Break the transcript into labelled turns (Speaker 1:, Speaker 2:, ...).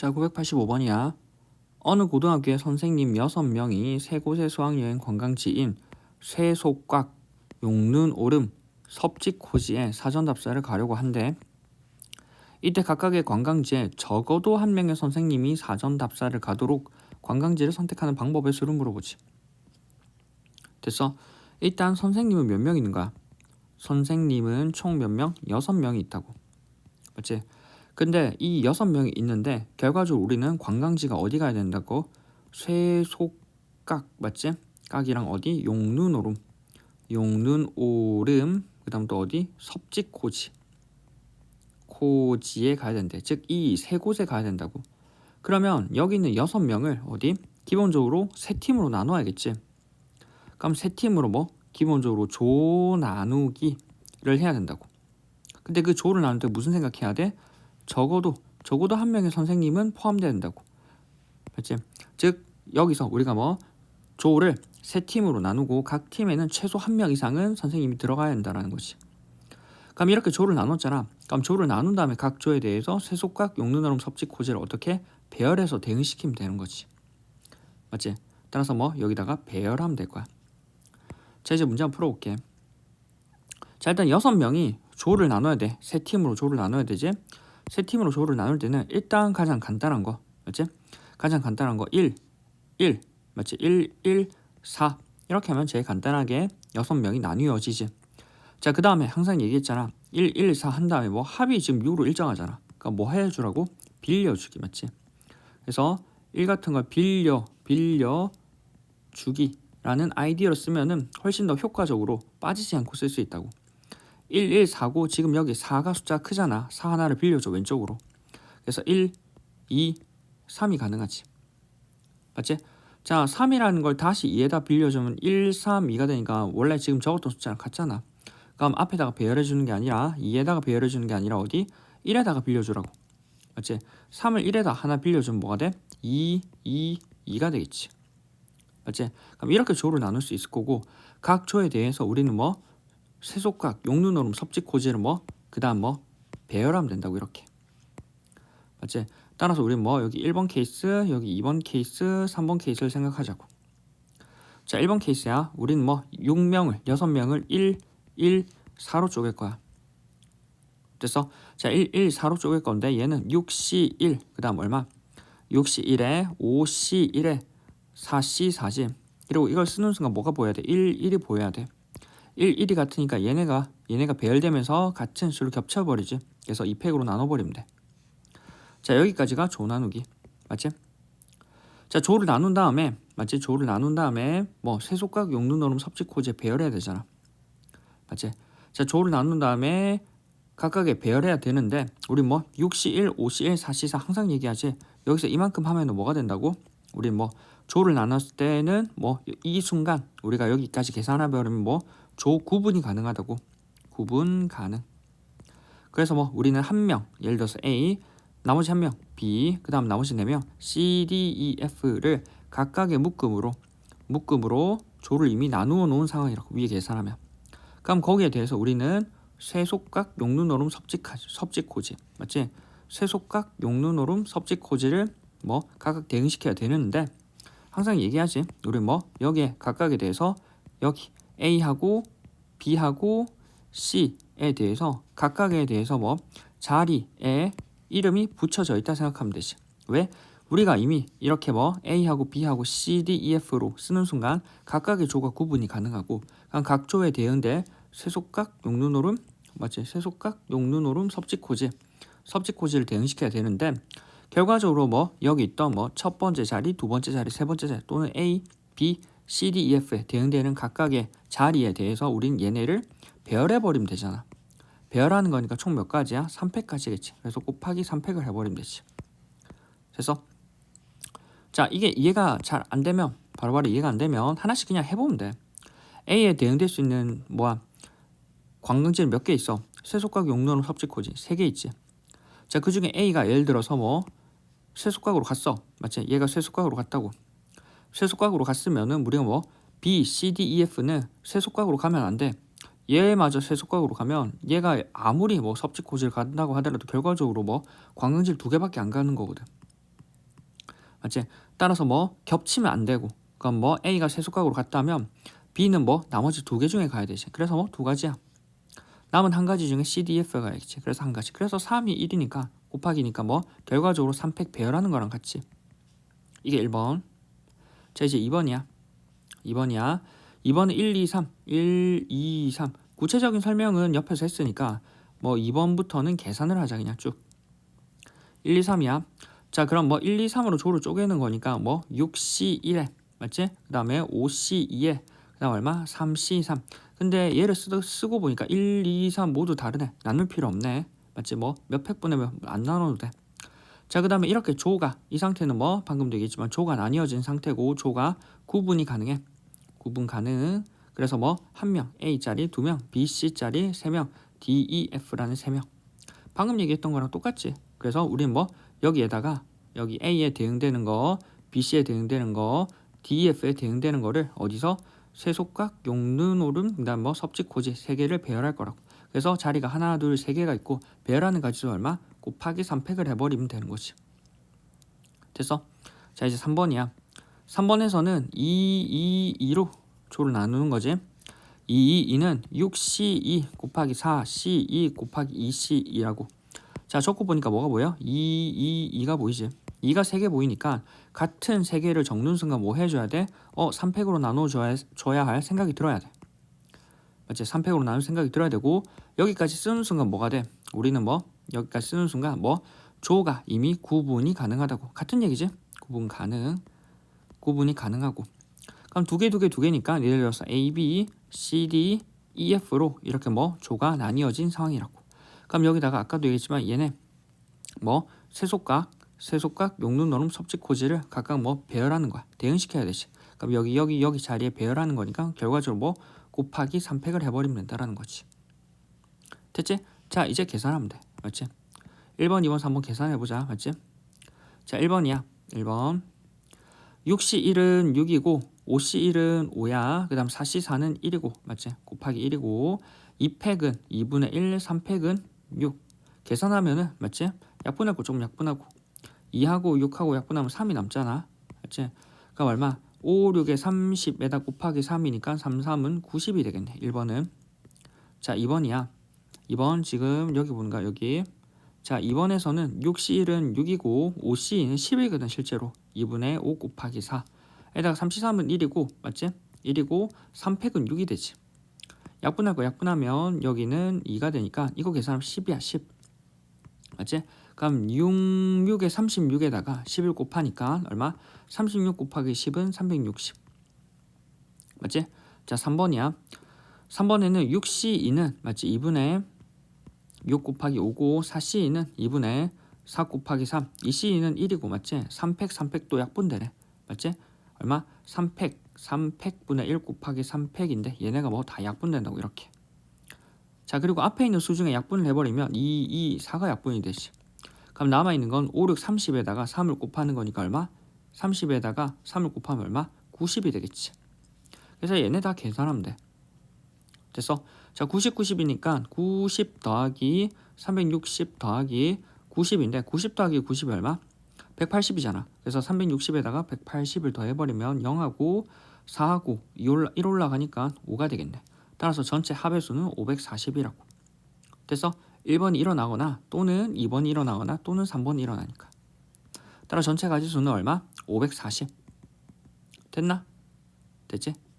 Speaker 1: 자, 985번이야. 어느 고등학교의 선생님 6명이 세 곳의 수학여행 관광지인 쇠속각, 용눈, 오름, 섭지코지에 사전 답사를 가려고 한대. 이때 각각의 관광지에 적어도 한 명의 선생님이 사전 답사를 가도록 관광지를 선택하는 방법의 수를 물어보지. 됐어. 일단 선생님은 몇 명 있는 거야? 선생님은 총 몇 명? 여섯 명이 있다고. 맞지? 근데 이 여섯 명이 있는데 결과적으로 우리는 관광지가 어디 가야 된다고? 쇠속각 맞지? 각이랑 어디? 용눈오름 용눈오름 그 다음 또 어디? 섭지코지 코지에 가야 된대 즉 이 세 곳에 가야 된다고 그러면 여기 있는 여섯 명을 어디? 기본적으로 세 팀으로 나눠야겠지 그럼 세 팀으로 뭐? 기본적으로 조 나누기를 해야 된다고 근데 그 조를 때 무슨 생각해야 돼? 적어도 적어도 한 명의 선생님은 포함돼야 된다고. 맞지? 즉 여기서 우리가 뭐 조를 세 팀으로 나누고 각 팀에는 최소 한 명 이상은 선생님이 들어가야 된다라는 거지. 그럼 이렇게 조를 나눴잖아. 그럼 조를 나눈 다음에 각 조에 대해서 세속각, 용눈나름, 섭지, 고지를 어떻게 배열해서 대응시키면 되는 거지. 맞지? 따라서 뭐 여기다가 배열하면 될 거야. 자 이제 문제 한번 풀어볼게. 자 일단 여섯 명이 조를 나눠야 돼. 세 팀으로 조를 나눠야 되지. 세 팀으로 조를 나눌 때는 일단 가장 간단한 거 맞지? 가장 간단한 거 1, 1 맞지? 1, 1, 4 이렇게 하면 제일 간단하게 여섯 명이 나뉘어지지 자 그 다음에 항상 얘기했잖아 1, 1, 4 한 다음에 뭐 합이 지금 6으로 일정하잖아 그러니까 뭐 해주라고? 빌려주기 맞지? 그래서 1 같은 걸 빌려 빌려 주기라는 아이디어로 쓰면은 훨씬 더 효과적으로 빠지지 않고 쓸 수 있다고 1, 1, 4고 지금 여기 4가 숫자 크잖아. 4 하나를 빌려줘 왼쪽으로. 그래서 1, 2, 3이 가능하지. 맞지? 자, 3이라는 걸 다시 2에다 빌려주면 1, 3, 2가 되니까 원래 지금 적었던 숫자랑 같잖아. 그럼 앞에다가 배열해 주는 게 아니라 2에다가 배열해 주는 게 아니라 어디? 1에다가 빌려주라고. 맞지? 3을 1에다 하나 빌려주면 뭐가 돼? 2, 2, 2가 되겠지. 맞지? 그럼 이렇게 조를 나눌 수 있을 거고 각 조에 대해서 우리는 뭐 세속각, 용눈오름, 섭지코지를 뭐 그 다음 뭐 배열하면 된다고 이렇게 맞지? 따라서 우리는 뭐 여기 1번 케이스, 여기 2번 케이스, 3번 케이스를 생각하자고. 자, 1번 케이스야. 우리는 뭐 6명을, 6명을 1, 1, 4로 쪼갤 거야. 됐어? 자, 1, 1, 4로 쪼갤 건데 얘는 6C 1, 그 다음 얼마? 6C 1에 5C 1에 4C 4지. 그리고 이걸 쓰는 순간 뭐가 보여야 돼? 1, 1이 보여야 돼. 1, 1이 같으니까 얘네가 얘네가 배열되면서 같은 수를 겹쳐버리지. 그래서 2팩으로 나눠버리면 돼. 자 여기까지가 조 나누기 맞지? 자 조를 나눈 다음에 맞지? 조를 나눈 다음에 뭐 세속각 용눈노름 섭지코제 배열해야 되잖아. 맞지? 자 조를 나눈 다음에 각각의 배열해야 되는데 우리 뭐 6C1, 5C1, 4C4 항상 얘기하지. 여기서 이만큼 하면은 뭐가 된다고? 우리 뭐 조를 나눴을 때는 뭐 이 순간 우리가 여기까지 계산해 버리면 뭐 조 구분이 가능하다고 구분 가능. 그래서 뭐 우리는 한 명 예를 들어서 A 나머지 한명 B 그 다음 나머지 네 명 C D E F를 각각의 묶음으로 묶음으로 조를 이미 나누어 놓은 상황이라고 위에 계산하면 그럼 거기에 대해서 우리는 쇠속각 용눈오름 섭직하지 섭직코지 맞지? 쇠속각 용눈오름 섭직코지를 뭐 각각 대응시켜야 되는데 항상 얘기하지 우리 뭐 여기에 각각에 대해서 여기 A하고 B하고 C에 대해서 각각에 대해서 뭐 자리에 이름이 붙여져 있다 생각하면 되지 왜? 우리가 이미 이렇게 뭐 A하고 B하고 C, D, E, F로 쓰는 순간 각각의 조가 구분이 가능하고 각 조에 대응될 세속각, 용눈오름 맞지? 세속각, 용눈오름, 섭지코지 섭지코지를 대응시켜야 되는데 결과적으로 뭐 여기 있던 뭐 첫 번째 자리, 두 번째 자리, 세 번째 자리 또는 A, B, C, D, E, F에 대응되는 각각의 자리에 대해서 우린 얘네를 배열해 버리면 되잖아. 배열하는 거니까 총 몇 가지야? 3팩까지겠지. 그래서 곱하기 3팩을 해버리면 되지. 그래서 자 이게 이해가 잘 안 되면 바로 바로 이해가 안 되면 하나씩 그냥 해보면 돼. A에 대응될 수 있는 뭐야 관광지는 몇 개 있어. 세속각 용도는 섭지코지 세개 있지. 자 그 중에 A가 예를 들어서 뭐 쇠속각으로 갔어. 맞지? 얘가 쇠속각으로 갔다고. 쇠속각으로 갔으면은 우리가 뭐 B, C, D, E, F는 쇠속각으로 가면 안 돼. 얘마저 쇠속각으로 가면 얘가 아무리 뭐 섭지 고지를 간다고 하더라도 결과적으로 뭐 관광지를 두 개밖에 안 가는 거거든. 맞지? 따라서 뭐 겹치면 안 되고 그럼 뭐 A가 세속각으로 갔다면 B는 뭐 나머지 두 개 중에 가야 되지. 그래서 뭐 두 가지야. 남은 한 가지 중에 C, D, F가 가야겠지. 그래서 한 가지. 그래서 3이 1이니까 곱하기니까 뭐 결과적으로 3팩 배열하는 거랑 같지. 이게 1번. 자 이제 2번이야. 2번이야. 2번은 1, 2, 3. 1, 2, 3. 구체적인 설명은 옆에서 했으니까 뭐 2번부터는 계산을 하자 그냥 쭉. 1, 2, 3이야. 자 그럼 뭐 1, 2, 3으로 조를 쪼개는 거니까 뭐 6C1에 맞지? 그 다음에 5C2에 그 다음 얼마? 3C3 근데 얘를 쓰, 쓰고 보니까 1, 2, 3 모두 다르네 나눌 필요 없네 맞지? 뭐 몇 팩분에 안 나눠도 돼 자 그 다음에 이렇게 조가 이 상태는 뭐 방금도 얘기했지만 조가 나뉘어진 상태고 조가 구분이 가능해 구분 가능 그래서 뭐 한 명 A짜리 두 명 B, C짜리 세 명 D, E, F라는 세 명 방금 얘기했던 거랑 똑같지 그래서 우리는 뭐 여기에다가 여기 A에 대응되는 거, BC에 대응되는 거, DEF에 대응되는 거를 어디서 세속각, 용눈오름, 그 다음 뭐 섭직고지 세 개를 배열할 거라고. 그래서 자리가 하나, 둘, 세 개가 있고 배열하는 가지수 얼마? 곱하기 3팩을 해버리면 되는 거지. 됐어? 자 이제 3번이야. 3번에서는 2, 2, 2로 조를 나누는 거지. 2, 2, 2는 6C2 곱하기 4C2 곱하기 2C2라고. 자 적고 보니까 뭐가 보여? 2, 2, 2가 보이지? 2가 3개 보이니까 같은 3개를 적는 순간 뭐 해줘야 돼? 어 3팩으로 나눠줘야 줘야 할 생각이 들어야 돼 맞지? 3팩으로 나눌 생각이 들어야 되고 여기까지 쓰는 순간 뭐가 돼? 우리는 뭐 여기까지 쓰는 순간 뭐 조가 이미 구분이 가능하다고 같은 얘기지? 구분 가능 구분이 가능하고 그럼 두 개 두 개 두 개니까 예를 들어서 A, B, C, D, E, F로 이렇게 뭐 조가 나뉘어진 상황이라고 그럼 여기다가 아까도 얘기했지만 얘네 뭐 세속각, 세속각, 용눈노름, 섭직고지를 각각 뭐 배열하는 거야. 대응시켜야 되지. 그럼 여기 여기 여기 자리에 배열하는 거니까 결과적으로 뭐 곱하기 3팩을 해버리면 된다라는 거지. 됐지? 자 이제 계산하면 돼. 맞지? 1번, 2번, 3번 계산해보자. 맞지? 자 1번이야. 1번 6시 1은 6이고 5시 1은 5야. 그 다음 4시 4는 1이고 맞지? 곱하기 1이고 2팩은 2분의 1, 3팩은 6 계산하면은 맞지? 약분하고 조금 약분하고 2하고 6하고 약분하면 3이 남잖아 맞지? 그럼 얼마? 5, 6에 30에다 곱하기 3이니까 3, 3은 90이 되겠네 1번은 자 2번이야 2번 지금 여기 보는가 여기 자 2번에서는 6C1은 6이고 5C2는 10이거든 실제로 2분의 5 곱하기 4 에다가 33은 1이고 맞지? 1이고 3팩은 6이 되지 약분할 거 약분하면 여기는 2가 되니까 이거 계산하면 10이야 10 맞지? 그럼 6, 6에 36에다가 10을 곱하니까 얼마? 36 곱하기 10은 360 맞지? 자 3번이야 3번에는 6C2는 맞지? 2분의 6 곱하기 5고 4C2는 2분의 4 곱하기 3 2C2는 1이고 맞지? 3팩 3팩도 약분되네 맞지? 얼마? 3팩 3팩분의 1 곱하기 3팩인데 얘네가 뭐 다 약분된다고 이렇게 자 그리고 앞에 있는 수 중에 약분을 해버리면 2, 2, 4가 약분이 되지 그럼 남아있는 건 5, 6, 30에다가 3을 곱하는 거니까 얼마? 30에다가 3을 곱하면 얼마? 90이 되겠지 그래서 얘네 다 계산하면 돼 됐어? 자 90, 90이니까 90 더하기 360 더하기 90인데 90 더하기 90이 얼마? 180이잖아. 그래서 360에다가 180을 더해버리면 0하고 4하고 1 올라가니까 5가 되겠네. 따라서 전체 합의수는 540이라고. 됐어? 1번이 일어나거나 또는 2번이 일어나거나 또는 3번이 일어나니까. 따라 전체 가지수는 얼마? 540. 됐나? 됐지? 끝.